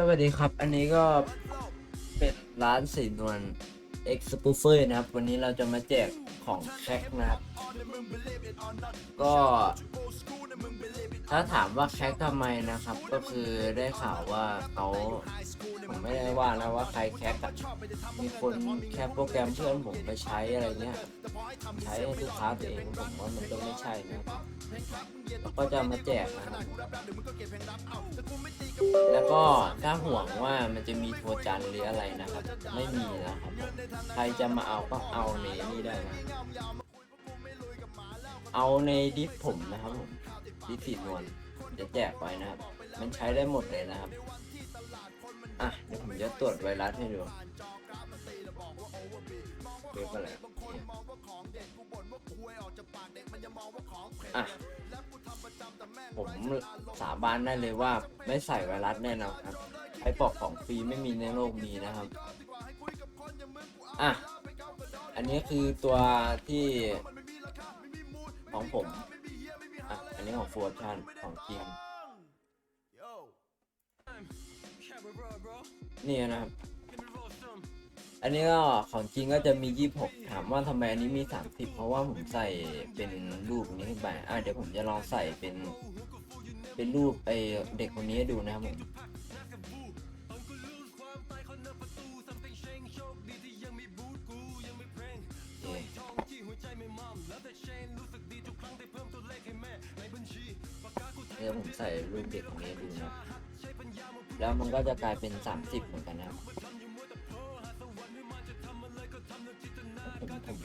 สวัสดีครับ อันนี้ก็เป็นร้านสีนวล X s p o o f e r นะครับ วันนี้เราจะมาแจกของแคคนะครับ ก็ถ้าถามว่าแคคทำไมนะครับ ก็คือได้ข่าวว่าเขาผมไม่ได้ว่านะว่าใครแคคอะมีคนแคปโปรแกรมเพื่อนผมไปใช้อะไรเงี้ย ใช้ให้ลูกค้าตัวเองผมว่ามันก็ไม่ใช่นะ แล้วก็จะมาแจกนะครับแล้วก็ถ้าห่วงว่ามันจะมีโทรจันหรืออะไรนะครับ ไม่มีนะครับผมใครจะมาเอาก็เอาในนี่ได้นะเอาในดิฟผมนะครับผมดิฟสีนวลจะแจกไว้นะครับ มันใช้ได้หมดเลยนะครับอะเดี๋ยวผมจะตรวจไวรัสให้ดูเว็บอะไร อะ ผมสาบานได้เลยว่าไม่ใส่ไวรัสแน่นอนครับ ไอ้ปอกของฟรีไม่มีในโลกนี้นะครับ อะ อันนี้คือตัวที่ของผม อะ อันนี้ของโฟร์ชันของจริงนี่นะครับ อันนี้ก็ของจริงก็จะมี 26 ถามว่าทำไมอันนี้มี 30 เพราะว่าผมใส่เป็นรูปนี้ขึ้นไปอะเดี๋ยวผมจะลองใส่เป็น เป็นรูปไอเด็กคนนี้ดูนะครับผมเดี๋ยวผมใส่รูปเด็กคนนี้ดูนะแล้วมันก็จะกลายเป็น 30 เหมือนกันนะครับ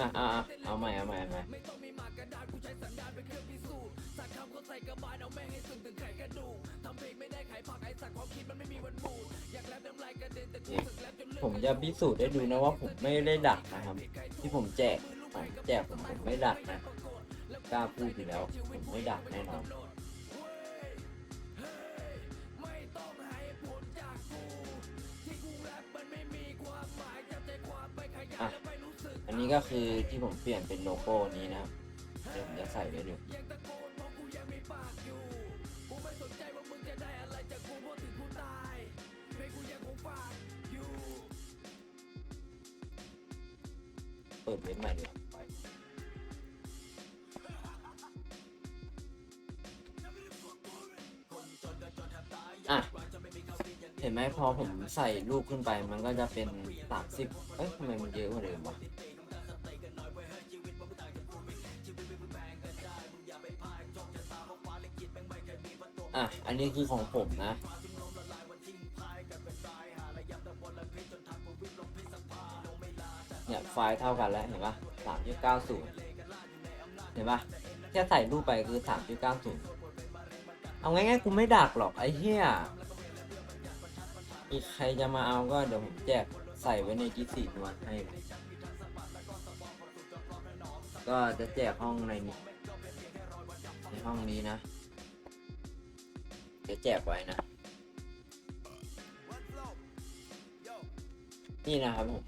อะอะเอาใหม่เอาใหม่เอาใหม่ผมจะพิสูจน์ได้ดูนะว่าผมไม่ได้ดักนะครับ ที่ผมแจกของแจกผมผมไม่ดักนะกล้าพูดอยู่แล้วผมไม่ดักแน่นอน อันนี้ก็คือที่ผมเปลี่ยนเป็นโลโก้นี้นะครับเดี๋ยวผมจะใส่ไว้ดูเปิดเว็บใหม่ดีกว่าอะเห็นไหมพอผมใส่รูปขึ้นไปมันก็จะเป็นสามสิบเอ้ยทำไมมันเยอะกว่าเดิมวะ อะ อันนี้คือของผมนะ เนี่ยไฟล์เท่ากันแล้ว เห็นปะสามจุดเก้าศูนย์เห็นปะแค่ใส่รูปไปคือสามจุดเก้าศูนย์เอาง่ายๆกูไม่ดักหรอกไอ้เหี้ยอีกใครจะมาเอาก็เดี๋ยวผมแจกใส่ไว้ในที่สี่นวลให้ ก็จะแจกห้องในนี้ในห้องนี้นะ เดี๋ยวแจกไว้นะ นี่นะครับผม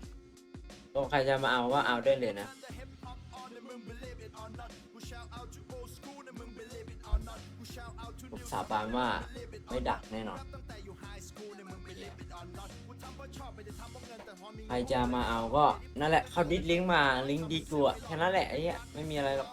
ก็ใครจะมาเอาก็เอาได้เลยนะผมสาบานว่าไม่ดักแน่นอน ใครจะมาเอาก็นั่นแหละเขาดิสลิงก์มาลิงก์ดีจัวแค่นั้นแหละไอ้เนี้ยไม่มีอะไรหรอก